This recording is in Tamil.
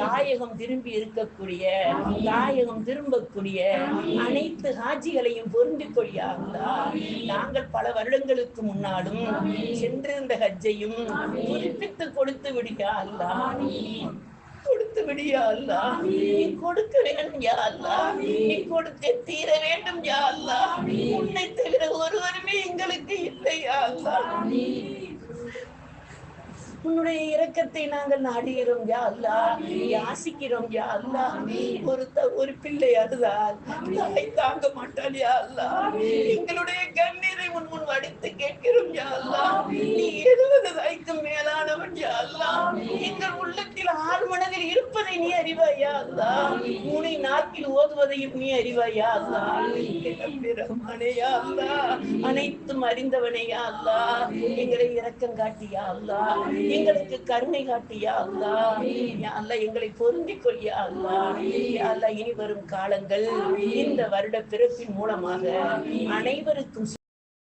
தாயகம் திரும்பி இருக்கக்கூடிய தாயகம் திரும்பக்கூடிய அனைத்து ஹாஜிகளையும் பொருந்திக் கொள்ளியா அல்லாஹ் நாங்கள் பல வருடங்களுக்கு முன்னாலும் சென்றிருந்த ஹஜ்ஜையும் புதுப்பித்து கொடுத்து விடியா அல்லாஹ் கொடுத்து விடியா அல்லாஹ் நீ கொடுக்க வேண்டும் யா அல்லாஹ் நீ கொடுக்க தீர வேண்டும் யா அல்லாஹ் உன்னை தவிர ஒருவருமே எங்களுக்கு இல்லை யா அல்லாஹ் உன்னுடைய இரக்கத்தை நாங்கள் நாடுகிறோம் யா அல்லாஹ் யாசிக்கிறோம் யா அல்லாஹ் ஒரு ஒரு பிள்ளை அழுதால் தாய் தாங்க மாட்டாள் யா அல்லா. எங்களுடைய கண்ணீரை உன் முன் வடித்து கேட்கிறோம் யா அல்லா. நீ எழுபது தாய்க்கு மேலானவன் யா அல்லா. எங்கள் உள்ள மனதில் இருப்பதை நீ அறிவாயா யா அல்லாஹ் நாக்கில் ஓதுவதையும் நீ அறிவாயா யா அல்லாஹ் ரஹ்மானே அனைத்தும் அறிந்தவனையா எங்களை இரக்கம் காட்டியா அல்லாஹ் எங்களுக்கு கருணை காட்டியா அல்லாஹ் யா எங்களை பொருந்திக் கொள்ளியா அல்லாஹ் யா இனி வரும் காலங்கள் இந்த வருட பிறப்பின் மூலமாக அனைவருக்கும்